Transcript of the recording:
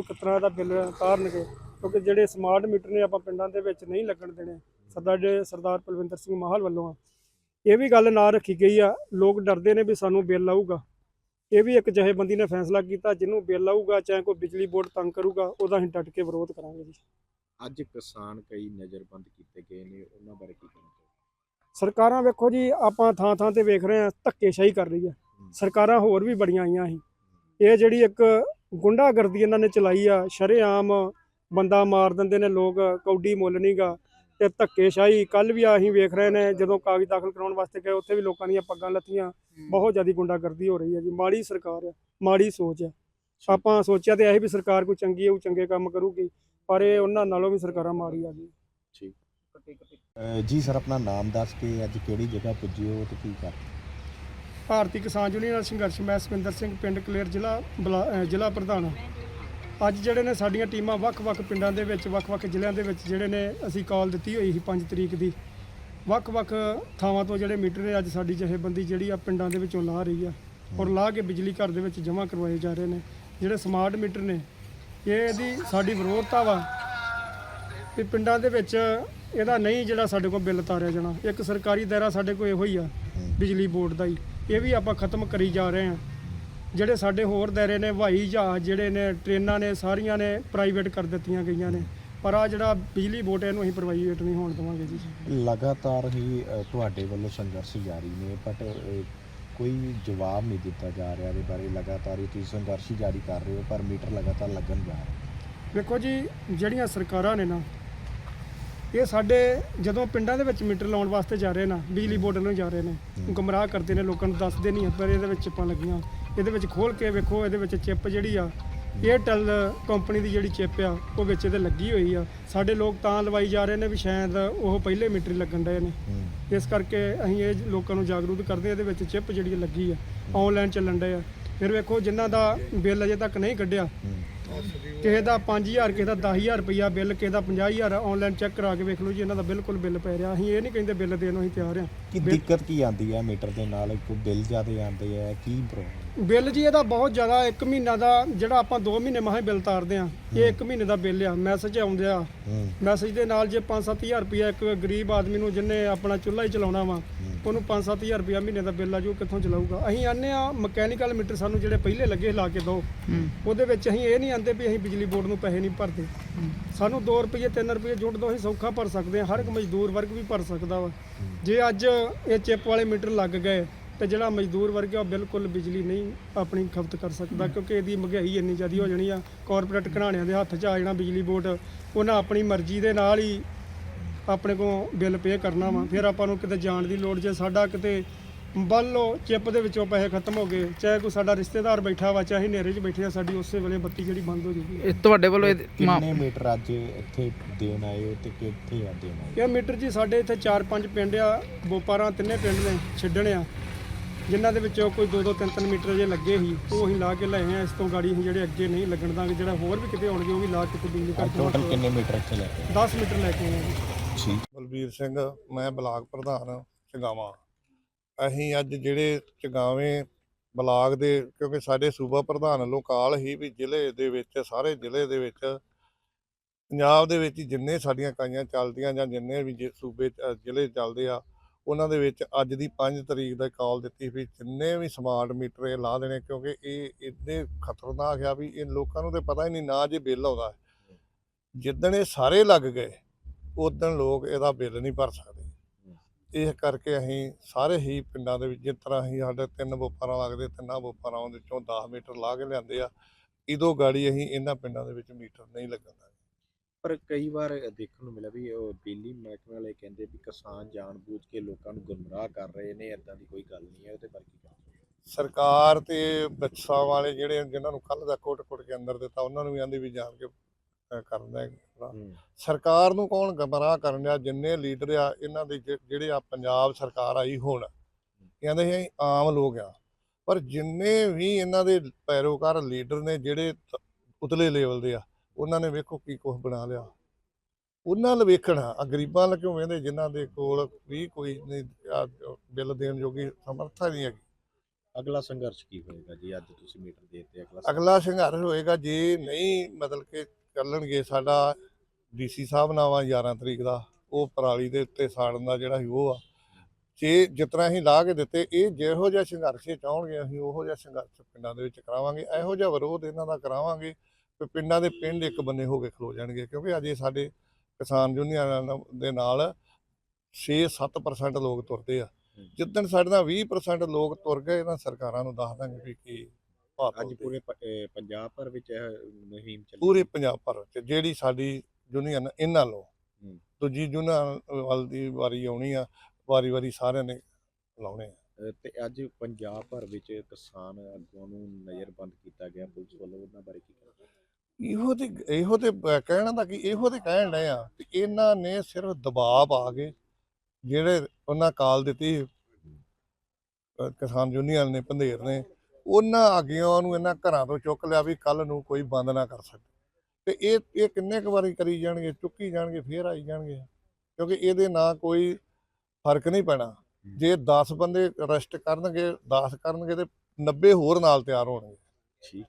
ਉਹ ਤਰ੍ਹਾਂ ਦਾ ਬਿੱਲ ਉਤਾਰਨਗੇ ਕਿਉਂਕਿ ਜਿਹੜੇ ਸਮਾਰਟ ਮੀਟਰ ਨੇ ਆਪਾਂ ਪਿੰਡਾਂ ਦੇ ਵਿੱਚ ਨਹੀਂ ਲੱਗਣ ਦੇਣੇ ਸਰਦਾਰ ਜੀ ਸਰਦਾਰ ਪਲਵਿੰਦਰ ਸਿੰਘ ਮਾਹਲ ਵੱਲੋਂ ਆ। ਇਹ ਵੀ ਗੱਲ ਨਾ ਰੱਖੀ ਗਈ ਆ। ਲੋਕ ਡਰਦੇ ਨੇ ਵੀ ਸਾਨੂੰ ਬਿੱਲ ਆਊਗਾ। ਇਹ ਵੀ ਇੱਕ ਜਥੇਬੰਦੀ ਨੇ ਫੈਸਲਾ ਕੀਤਾ ਜਿਹਨੂੰ ਬਿੱਲ ਆਊਗਾ ਚਾਹੇ ਕੋਈ ਬਿਜਲੀ ਬੋਰਡ ਤੰਗ ਕਰੂਗਾ ਉਹਦਾ ਅਸੀਂ ਡਟ ਕੇ ਵਿਰੋਧ ਕਰਾਂਗੇ ਜੀ। ਅੱਜ ਕਿਸਾਨ ਕਈ ਨਜ਼ਰਬੰਦ ਕੀਤੇ ਗਏ ਨੇ ਉਹਨਾਂ ਬਾਰੇ ਕੀ ਕਹਿਣਾ ਸਰਕਾਰਾਂ ਵੇਖੋ ਜੀ ਆਪਾਂ ਥਾਂ ਥਾਂ ਤੇ ਵੇਖ ਰਹੇ ਹਾਂ ਧੱਕੇਸ਼ਾਹੀ ਕਰ ਰਹੀ ਆ। ਸਰਕਾਰਾਂ ਹੋਰ ਵੀ ਬੜੀਆਂ ਆਈਆਂ ਸੀ। ਇਹ ਜਿਹੜੀ ਇੱਕ ਗੁੰਡਾਗਰਦੀ ਇਹਨਾਂ ਨੇ ਚਲਾਈ ਆ ਸ਼ਰੇਆਮ ਬੰਦਾ ਮਾਰ ਦਿੰਦੇ ਨੇ ਲੋਕ ਕੌਡੀ ਮੁੱਲ ਨਹੀਂਗਾ ਤੇ ਧੱਕੇਸ਼ਾਹੀ। ਕੱਲ ਵੀ ਅਸੀਂ ਵੇਖ ਰਹੇ ਨੇ ਜਦੋਂ ਕਾਗਜ਼ ਦਾਖਲ ਕਰਾਉਣ ਵਾਸਤੇ ਗਏ ਉੱਥੇ ਵੀ ਲੋਕਾਂ ਦੀਆਂ ਪੱਗਾਂ ਲੱਥੀਆਂ। ਬਹੁਤ ਜ਼ਿਆਦਾ ਗੁੰਡਾਗਰਦੀ ਹੋ ਰਹੀ ਹੈ ਜੀ ਮਾੜੀ ਸਰਕਾਰ ਆ ਮਾੜੀ ਸੋਚ ਆ ਆਪਾਂ ਸੋਚਿਆ ਤੇ ਇਹ ਵੀ ਸਰਕਾਰ ਕੋਈ ਚੰਗੀ ਹੈ ਉਹ ਚੰਗੇ ਕੰਮ ਕਰੂਗੀ ਪਰ ਇਹ ਉਹਨਾਂ ਨਾਲੋਂ ਵੀ ਸਰਕਾਰਾਂ ਮਾੜੀ ਆ ਗਈ ਠੀਕ। ਜੀ ਸਰ ਆਪਣਾ ਨਾਮ ਦੱਸ ਕੇ ਅੱਜ ਕਿਹੜੀ ਜਗ੍ਹਾ ਪੁੱਜੇ ਹੋ ਤੇ ਕੀ ਕਰ ਭਾਰਤੀ ਕਿਸਾਨ ਯੂਨੀਅਨ ਸੰਘਰਸ਼, ਮੈਂ ਸੁਖਵਿੰਦਰ ਸਿੰਘ, ਪਿੰਡ ਕਲੇਰ ਜ਼ਿਲ੍ਹਾ, ਬਲਾ- ਜ਼ਿਲ੍ਹਾ ਪ੍ਰਧਾਨ ਅੱਜ ਜਿਹੜੇ ਨੇ ਸਾਡੀਆਂ ਟੀਮਾਂ ਵੱਖ-ਵੱਖ ਪਿੰਡਾਂ ਦੇ ਵਿੱਚ, ਵੱਖ-ਵੱਖ ਜ਼ਿਲ੍ਹਿਆਂ ਦੇ ਵਿੱਚ ਜਿਹੜੇ ਨੇ ਅਸੀਂ ਕਾਲ ਦਿੱਤੀ ਹੋਈ ਸੀ 5 ਤਰੀਕ ਦੀ। ਵੱਖ-ਵੱਖ ਥਾਵਾਂ ਤੋਂ ਜਿਹੜੇ ਮੀਟਰ ਨੇ, ਅੱਜ ਸਾਡੀ ਜਥੇਬੰਦੀ ਜਿਹੜੀ ਆ ਪਿੰਡਾਂ ਦੇ ਵਿੱਚੋਂ ਲਾ ਰਹੀ ਆ ਔਰ ਲਾ ਕੇ ਬਿਜਲੀ ਘਰ ਦੇ ਵਿੱਚ ਜਮ੍ਹਾਂ ਕਰਵਾਏ ਜਾ ਰਹੇ ਨੇ। ਜਿਹੜੇ ਸਮਾਰਟ ਮੀਟਰ ਨੇ, ਇਹ ਇਹਦੀ ਸਾਡੀ ਵਿਰੋਧਤਾ ਵਾ ਵੀ ਪਿੰਡਾਂ ਦੇ ਵਿੱਚ ਇਹਦਾ ਨਹੀਂ ਜਿਹੜਾ ਸਾਡੇ ਕੋਲ ਬਿੱਲ ਤਾਰਿਆ ਜਾਣਾ। ਇੱਕ ਸਰਕਾਰੀ ਦਾਇਰਾ ਸਾਡੇ ਕੋਲ ਇਹੋ ਹੀ ਆ, ਬਿਜਲੀ ਬੋਰਡ ਦਾ ਹੀ। ਇਹ ਵੀ ਆਪਾਂ ਖਤਮ ਕਰੀ ਜਾ ਰਹੇ ਹਾਂ। ਜਿਹੜੇ ਸਾਡੇ ਹੋਰ ਦਾਇਰੇ ਨੇ ਹਵਾਈ ਜਹਾਜ਼ ਜਿਹੜੇ ਨੇ ਟ੍ਰੇਨਾਂ ਨੇ ਸਾਰੀਆਂ ਨੇ ਪ੍ਰਾਈਵੇਟ ਕਰ ਦਿੱਤੀਆਂ ਗਈਆਂ ਨੇ। ਪਰ ਆ ਜਿਹੜਾ ਬਿਜਲੀ ਹੈ, ਇਹਨੂੰ ਅਸੀਂ ਪ੍ਰਾਈਵੇਟ ਨਹੀਂ ਹੋਣ ਦੇਵਾਂਗੇ ਜੀ। ਲਗਾਤਾਰ ਹੀ ਤੁਹਾਡੇ ਵੱਲੋਂ ਸੰਘਰਸ਼ ਜਾਰੀ ਨੇ ਬਟ ਕੋਈ ਜਵਾਬ ਨਹੀਂ ਦਿੱਤਾ ਜਾ ਰਿਹਾ ਇਹਦੇ ਬਾਰੇ। ਲਗਾਤਾਰ ਹੀ ਤੁਸੀਂ ਸੰਘਰਸ਼ ਹੀ ਜਾਰੀ ਕਰ ਰਹੇ ਹੋ ਪਰ ਮੀਟਰ ਲਗਾਤਾਰ ਲੱਗਣ ਜਾ ਰਹੇ ਵੇਖੋ ਜੀ ਜਿਹੜੀਆਂ ਸਰਕਾਰਾਂ ਨੇ ਨਾ ਇਹ ਸਾਡੇ ਜਦੋਂ ਪਿੰਡਾਂ ਦੇ ਵਿੱਚ ਮੀਟਰ ਲਾਉਣ ਵਾਸਤੇ ਜਾ ਰਹੇ ਨਾ ਬਿਜਲੀ ਬੋਰਡ ਨੂੰ ਜਾ ਰਹੇ ਨੇ ਗੁੰਮਰਾਹ ਕਰਦੇ ਨੇ ਲੋਕਾਂ ਨੂੰ ਦੱਸਦੇ ਨਹੀਂ ਪਰ ਇਹਦੇ ਵਿੱਚ ਚਿੱਪਾਂ ਲੱਗੀਆਂ। ਇਹਦੇ ਵਿੱਚ ਖੋਲ ਕੇ ਵੇਖੋ ਇਹਦੇ ਵਿੱਚ ਚਿੱਪ ਜਿਹੜੀ ਆ ਏਅਰਟੈਲ ਕੰਪਨੀ ਦੀ ਜਿਹੜੀ ਚਿੱਪ ਆ ਉਹ ਵਿੱਚ ਇਹਦੇ ਲੱਗੀ ਹੋਈ ਆ। ਸਾਡੇ ਲੋਕ ਤਾਂ ਲਵਾਈ ਜਾ ਰਹੇ ਨੇ ਵੀ ਸ਼ਾਇਦ ਉਹ ਪਹਿਲੇ ਮੀਟਰ ਲੱਗਣ ਡਏ ਨੇ। ਇਸ ਕਰਕੇ ਅਸੀਂ ਇਹ ਲੋਕਾਂ ਨੂੰ ਜਾਗਰੂਕ ਕਰਦੇ ਹਾਂ ਇਹਦੇ ਵਿੱਚ ਚਿੱਪ ਜਿਹੜੀ ਲੱਗੀ ਆ ਆਨਲਾਈਨ ਚੱਲਣ ਡਏ ਆ। ਫਿਰ ਵੇਖੋ ਜਿਨ੍ਹਾਂ ਦਾ ਬਿੱਲ ਅਜੇ ਤੱਕ ਨਹੀਂ ਕੱਢਿਆ ਕਿਸੇ ਦਾ 5000 ਕਿਸੇ ਦਾ 10000 ਰੁਪਈਆ ਬਿੱਲ ਕਿਸੇ ਦਾ 50000 ਆਨਲਾਈਨ ਚੈੱਕ ਕਰਾ ਕੇ ਵੇਖ ਲਓ ਜੀ ਇਹਨਾਂ ਦਾ ਬਿਲਕੁਲ ਬਿੱਲ ਪੈ ਰਿਹਾ। ਅਸੀਂ ਇਹ ਨਹੀਂ ਕਹਿੰਦੇ ਬਿੱਲ ਦੇਣ ਨੂੰ ਅਸੀਂ ਤਿਆਰ ਹਾਂ। ਕੀ ਦਿੱਕਤ ਕੀ ਆਂਦੀ ਹੈ ਮੀਟਰ ਦੇ ਨਾਲ? ਕੋਈ ਬਿੱਲ ਜ਼ਿਆਦਾ ਆਉਂਦੇ ਹੈ ਕੀ ਪ੍ਰੋਬਲਮ ਬਿੱਲ ਜੀ ਇਹਦਾ ਬਹੁਤ ਜ਼ਿਆਦਾ 1 ਮਹੀਨਾ ਦਾ ਜਿਹੜਾ ਆਪਾਂ 2 ਮਹੀਨੇ ਮਹਾਂ ਬਿੱਲ ਤਾਰਦੇ ਆ ਇਹ 1 ਮਹੀਨੇ ਦਾ ਬਿੱਲ ਆ ਮੈਸੇਜ ਆਉਂਦੇ ਆ। ਮੈਸੇਜ ਦੇ ਨਾਲ ਜੇ 5-7000 ਰੁਪਈਆ ਇੱਕ ਗਰੀਬ ਆਦਮੀ ਨੂੰ ਜਿੰਨੇ ਆਪਣਾ ਚੁੱਲ੍ਹਾ ਹੀ ਚਲਾਉਣਾ ਵਾ ਉਹਨੂੰ 5-7000 ਰੁਪਈਆ ਮਹੀਨੇ ਦਾ ਬਿੱਲ ਆ ਜੋ ਕਿੱਥੋਂ ਚਲਾਊਗਾ। ਅਸੀਂ ਆਨੇ ਆ ਮਕੈਨੀਕਲ ਮੀਟਰ ਸਾਨੂੰ ਜਿਹੜੇ ਪਹਿਲੇ ਲੱਗੇ ਲਾ ਕੇ ਦਿਓ। ਉਹਦੇ ਵਿੱਚ ਅਸੀਂ ਇਹ ਨਹੀਂ ਆਂਦੇ ਵੀ ਅਸੀਂ ਬਿਜਲੀ ਬੋਰਡ ਨੂੰ ਪੈਸੇ ਨਹੀਂ ਭਰਦੇ। ਸਾਨੂੰ 2 ਰੁਪਏ 3 ਰੁਪਏ ਜੁੜ ਦੋ ਅਸੀਂ ਸੌਖਾ ਭਰ ਸਕਦੇ ਹਾਂ। ਹਰ ਇੱਕ ਮਜ਼ਦੂਰ ਵਰਗ ਵੀ ਭਰ ਸਕਦਾ ਵਾ। ਜੇ ਅੱਜ ਇਹ ਚਿੱਪ ਵਾਲੇ ਮੀਟਰ ਲੱਗ ਗਏ ਤੇ ਜਿਹੜਾ ਮਜ਼ਦੂਰ ਵਰਗ ਉਹ ਬਿਲਕੁਲ ਬਿਜਲੀ ਨਹੀਂ ਆਪਣੀ ਖਪਤ ਕਰ ਸਕਦਾ ਕਿਉਂਕਿ ਇਹਦੀ ਮਹਿੰਗਾਈ ਇੰਨੀ ਜ਼ਿਆਦਾ ਹੋ ਜਾਣੀ ਆ। ਕਾਰਪੋਰੇਟ ਘਰਾਣਿਆਂ ਦੇ ਹੱਥ 'ਚ ਆ ਜਾਣਾ ਬਿਜਲੀ ਬੋਰਡ। ਉਹਨਾਂ ਆਪਣੀ ਮਰਜ਼ੀ ਦੇ ਨਾਲ ਹੀ ਆਪਣੇ ਕੋਲ ਬਿੱਲ ਪੇ ਕਰਨਾ ਵਾ ਫਿਰ ਆਪਾਂ ਨੂੰ ਕਿਤੇ ਜਾਣ ਦੀ ਲੋੜ ਜੇ ਸਾਡਾ ਕਿਤੇ ਬੱਲ ਲਓ ਚਿੱਪ ਦੇ ਵਿੱਚੋਂ ਪੈਸੇ ਖਤਮ ਹੋ ਗਏ ਚਾਹੇ ਕੋਈ ਸਾਡਾ ਰਿਸ਼ਤੇਦਾਰ ਬੈਠਾ ਵਾ ਚਾਹੇ ਹਨੇਰੇ 'ਚ ਬੈਠੇ ਆ ਸਾਡੀ ਉਸੇ ਵੇਲੇ ਬੱਤੀ ਜਿਹੜੀ ਬੰਦ ਹੋ ਜੂਗੀ ਇਹ ਤੁਹਾਡੇ ਵੱਲੋਂ ਇਹ ਮਾ- ਕਿੰਨੇ ਮੀਟਰ ਅੱਜ ਇੱਥੇ ਦੇਣ ਆਏ ਹੋ ਤੇ ਕਿੱਥੇ ਆ ਦੇਣ ਆਏ ਇਹ ਮੀਟਰ ਜੀ ਸਾਡੇ ਇੱਥੇ 4-5 ਪਿੰਡ ਆ ਬੋਪਾਰਾਂ ਤਿੰਨੇ ਪਿੰਡ ਨੇ ਛੱਡਣ ਆ ਜਿਨ੍ਹਾਂ ਦੇ ਵਿੱਚੋਂ ਕੋਈ 2-2 3-3 ਮੀਟਰ ਜੇ ਲੱਗੇ ਸੀ ਉਹ ਅਸੀਂ ਲਾ ਕੇ ਲਏ ਆ ਇਸ ਤੋਂ ਗਾੜੀ ਅਸੀਂ ਜਿਹੜੇ ਅੱਗੇ ਨਹੀਂ ਲੱਗਣ ਦਾਂਗੇ ਜਿਹੜਾ ਹੋਰ ਵੀ ਕਿਤੇ ਹੋਣਗੇ ਉਹ ਵੀ ਲਾ ਕੇ ਤੇ ਬਿਜਲੀ ਕਰ ਟੋਟਲ ਕਿੰਨੇ ਮੀਟਰ ਇੱਥੇ ਲੈ ਕੇ 10 ਮੀਟਰ ਲੈ ਕੇ ਆਏ ਆ ਜੀ। ਠੀਕ ਬਲਬੀਰ ਸਿੰਘ, ਮੈਂ ਬਲਾਕ ਪ੍ਰਧਾਨ ਚਗਾਵਾਂ। ਅਸੀਂ ਅੱਜ ਜਿਹੜੇ ਚਗਾਵੇਂ ਬਲਾਕ ਦੇ, ਕਿਉਂਕਿ ਸਾਡੇ ਸੂਬਾ ਪ੍ਰਧਾਨ ਵੱਲੋਂ ਕਾਲ ਹੀ ਵੀ ਜ਼ਿਲ੍ਹੇ ਦੇ ਵਿੱਚ, ਸਾਰੇ ਜ਼ਿਲ੍ਹੇ ਦੇ ਵਿੱਚ, ਪੰਜਾਬ ਦੇ ਵਿੱਚ ਜਿੰਨੇ ਸਾਡੀਆਂ ਇਕਾਈਆਂ ਚੱਲਦੀਆਂ ਜਾਂ ਜਿੰਨੇ ਵੀ ਜ਼ਿ- ਸੂਬੇ ਜ਼ਿਲ੍ਹੇ ਚੱਲਦੇ ਆ, ਉਹਨਾਂ ਦੇ ਵਿੱਚ ਅੱਜ ਦੀ 5 ਤਰੀਕ ਦਾ ਕਾਲ ਦਿੱਤੀ ਵੀ ਜਿੰਨੇ ਵੀ ਸਮਾਰਟ ਮੀਟਰ ਇਹ ਲਾ ਦੇਣੇ, ਕਿਉਂਕਿ ਇਹ ਇੰਨੇ ਖਤਰਨਾਕ ਆ ਵੀ ਇਹ ਲੋਕਾਂ ਨੂੰ ਤੇ ਪਤਾ ਹੀ ਨਹੀਂ ਨਾ ਜੇ ਬਿੱਲ ਆਉਂਦਾ। ਜਿੱਦਣ ਇਹ ਸਾਰੇ ਲੱਗ ਗਏ ਉਦੋਂ ਲੋਕ ਇਹਦਾ ਬਿੱਲ ਨਹੀਂ ਭਰ ਸਕਦੇ। ਇਸ ਕਰਕੇ ਅਸੀਂ ਸਾਰੇ ਹੀ ਪਿੰਡਾਂ ਦੇ ਵਿੱਚ ਜਿਸ ਤਰ੍ਹਾਂ ਅਸੀਂ ਸਾਡੇ ਤਿੰਨ ਬੋਪਾਰਾਂ ਲੱਗਦੇ ਤਿੰਨਾਂ ਬੋਪਾਰਾਂ ਦੇ ਵਿੱਚੋਂ 10 ਮੀਟਰ ਲਾ ਕੇ ਲਿਆਂਦੇ ਆ ਇਦੋਂ ਗਾੜੀ ਅਸੀਂ ਇਹਨਾਂ ਪਿੰਡਾਂ ਦੇ ਵਿੱਚ ਮੀਟਰ ਨਹੀਂ ਲੱਗਣ ਪਰ ਕਈ ਵਾਰ ਦੇਖਣ ਨੂੰ ਮਿਲਿਆ ਵੀ ਉਹ ਬਿਜਲੀ ਮਹਿਕਮੇ ਵਾਲੇ ਕਹਿੰਦੇ ਵੀ ਕਿਸਾਨ ਜਾਣਬੁੱਝ ਕੇ ਲੋਕਾਂ ਨੂੰ ਗੁੰਮਰਾਹ ਕਰ ਰਹੇ ਨੇ ਇਦਾਂ ਦੀ ਕੋਈ ਗੱਲ ਨਹੀਂ ਹੈ ਉਹਦੇ ਬਾਰੇ ਕੀ ਕਹਿਣਾ ਸਰਕਾਰ ਤੇ ਬੱਚਾ ਵਾਲੇ ਜਿਹੜੇ ਜਿਨ੍ਹਾਂ ਨੂੰ ਕੱਲ ਦਾ ਕੋਟ-ਕੋਟ ਕੇ ਅੰਦਰ ਦਿੱਤਾ ਉਹਨਾਂ ਨੂੰ ਵੀ ਆਂਦੀ ਵੀ ਜਾਣ ਕੇ ਹੂੰ। ਸਰਕਾਰ ਨੂੰ ਕੌਣ ਗਮਰਾਹ ਕਰਨ ਡਿਆ? ਜਿੰਨੇ ਲੀਡਰ ਆ ਇਹਨਾਂ ਦੇ ਜਿਹੜੇ ਆ ਪੰਜਾਬ ਸਰਕਾਰ ਆਈ ਹੁਣ ਕਹਿੰਦੇ ਅਸੀਂ ਆਮ ਲੋਕ ਆ। ਪਰ ਜਿੰਨੇ ਵੀ ਇਹਨਾਂ ਦੇ ਪੈਰੋਕਾਰ ਲੀਡਰ ਨੇ ਜਿਹੜੇ ਉਤਲੇ ਲੈਵਲ ਦੇ ਆ ਉਹਨਾਂ ਨੇ ਵੇਖੋ ਕੀ ਕੁਝ ਬਣਾ ਲਿਆ। ਉਹਨਾਂ ਨੂੰ ਵੇਖਣਾ ਆ ਗਰੀਬਾਂ ਨੂੰ ਕਿਉਂ ਵੇਂਦੇ ਜਿਨ੍ਹਾਂ ਦੇ ਕੋਲ ਵੀ ਕੋਈ ਨਹੀਂ ਬਿੱਲ ਦੇਣ ਜੋਗੀ ਸਮਰੱਥਾ ਨਹੀਂ ਹੈਗੀ। ਅਗਲਾ ਸੰਘਰਸ਼ ਕੀ ਹੋਏਗਾ ਜੀ? ਅੱਜ ਤੁਸੀਂ ਮੀਟਰ ਦੇ ਦਿੱਤੇ ਅਗਲਾ ਅਗਲਾ ਸੰਘਰਸ਼ ਹੋਏਗਾ ਜੇ ਨਹੀਂ ਮਤਲਬ ਕਿ ਚੱਲਣਗੇ ਸਾਡਾ ਡੀਸੀ ਸਾਹਿਬ ਨਾਲ ਵਾ 11 ਤਰੀਕ ਦਾ, ਉਹ ਪਰਾਲੀ ਦੇ ਉੱਤੇ ਸਾੜਨ ਦਾ ਜਿਹੜਾ ਸੀ ਉਹ ਆ। ਜੇ ਜਿਤਨਾ ਅਸੀਂ ਲਾ ਕੇ ਦਿੱਤੇ, ਇਹ ਜਿਹੋ ਜਿਹਾ ਸੰਘਰਸ਼ ਇਹ ਚਾਹਣਗੇ ਅਸੀਂ ਉਹੋ ਜਿਹਾ ਸੰਘਰਸ਼ ਪਿੰਡਾਂ ਦੇ ਵਿੱਚ ਕਰਾਵਾਂਗੇ, ਇਹੋ ਜਿਹਾ ਵਿਰੋਧ ਇਹਨਾਂ ਦਾ ਕਰਾਵਾਂਗੇ ਕਿ ਪਿੰਡਾਂ ਦੇ ਪਿੰਡ ਇੱਕ ਬੰਨੇ ਹੋ ਕੇ ਖਲੋ ਜਾਣਗੇ, ਕਿਉਂਕਿ ਅਜੇ ਸਾਡੇ ਕਿਸਾਨ ਯੂਨੀਅਨਾਂ ਦੇ ਨਾਲ 6-7% ਲੋਕ ਤੁਰਦੇ ਆ। ਜਿੱਦਣ ਸਾਡੇ ਨਾਲ 20% ਲੋਕ ਤੁਰ ਗਏ, ਇਹਨਾਂ ਸਰਕਾਰਾਂ ਨੂੰ ਦੱਸ ਦਾਂਗੇ ਵੀ ਕੀ ਭਾਅ ਅੱਜ। ਪੂਰੇ ਪ- ਅਹ ਪੰਜਾਬ ਭਰ ਵਿੱਚ ਇਹ ਮੁਹਿੰਮ ਚੱਲੀ ਪੂਰੇ ਪੰਜਾਬ ਭਰ ਵਿੱਚ ਜਿਹੜੀ ਸਾਡੀ ਯੂਨੀਅਨ ਇਹਨਾਂ ਲੋ ਹੂੰ। ਦੂਜੀ ਯੂਨੀਅਨ ਵੱਲ ਦੀ ਵਾਰੀ ਆਉਣੀ ਆ ਵਾਰੀ ਵਾਰੀ ਸਾਰਿਆਂ ਨੇ ਲਾਉਣੇ ਆ। ਅਹ ਤੇ ਅੱਜ ਪੰਜਾਬ ਭਰ ਵਿੱਚ ਕਿਸਾਨ ਆਗੂਆਂ ਨੂੰ ਨਜ਼ਰਬੰਦ ਕੀਤਾ ਗਿਆ ਪੁਲਿਸ ਵੱਲੋਂ ਉਹਨਾਂ ਬਾਰੇ ਕੀ ਕਹਿਣਾ? ਇਹੋ ਤੇ ਇਹੋ ਤੇ ਬ- ਕਹਿਣ ਦਾ ਕਿ ਇਹੋ ਤੇ ਕਹਿਣ ਡਏ ਆ ਕਿ ਇਹਨਾਂ ਨੇ ਸਿਰਫ ਦਬਾਅ ਪਾ ਕੇ ਜਿਹੜੇ ਉਹਨਾਂ ਕਾਲ ਦਿੱਤੀ ਕਿਸਾਨ ਯੂਨੀਅਨ ਨੇ ਪੰਧੇਰ ਨੇ ਉਹਨਾਂ ਆਗਿਆਂ ਨੂੰ ਇਹਨਾਂ ਘਰਾਂ ਤੋਂ ਚੁੱਕ ਲਿਆ ਵੀ ਕੱਲ ਨੂੰ ਕੋਈ ਬੰਦ ਨਾ ਕਰ ਸਕੇ। ਤੇ ਇਹ ਇਹ ਕਿੰਨੇ ਕੁ ਵਾਰੀ ਕਰੀ ਜਾਣਗੇ ਚੁੱਕੀ ਜਾਣਗੇ ਫੇਰ ਆਈ ਜਾਣਗੇ। ਕਿਉਂਕਿ ਇਹਦੇ ਨਾਲ ਕੋਈ ਫ਼ਰਕ ਨਹੀਂ ਪੈਣਾ। ਜੇ 10 ਬੰਦੇ ਅਰੈਸਟ ਕਰਨਗੇ 10 ਕਰਨਗੇ ਤੇ 90 ਹੋਰ ਨਾਲ ਤਿਆਰ ਹੋਣਗੇ। ਠੀਕ